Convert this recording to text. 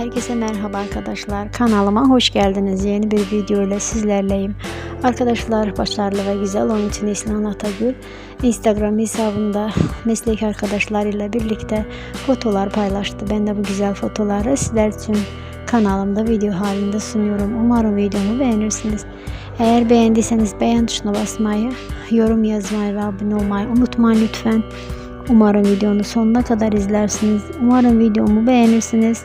Herkese merhaba arkadaşlar. Kanalıma hoş geldiniz. Yeni bir video ile sizlerleyim. Arkadaşlar başarılı ve güzel oyuncu Neslihan Atagül Instagram hesabında meslek arkadaşlarıyla birlikte fotolar paylaştı. Ben de bu güzel fotoları sizler için kanalımda video halinde sunuyorum. Umarım videomu beğenirsiniz. Eğer beğendiyseniz beğen tuşuna basmayı, yorum yazmayı ve abone olmayı unutmayın lütfen. Umarım videonu sonuna kadar izlersiniz. Umarım videomu beğenirsiniz.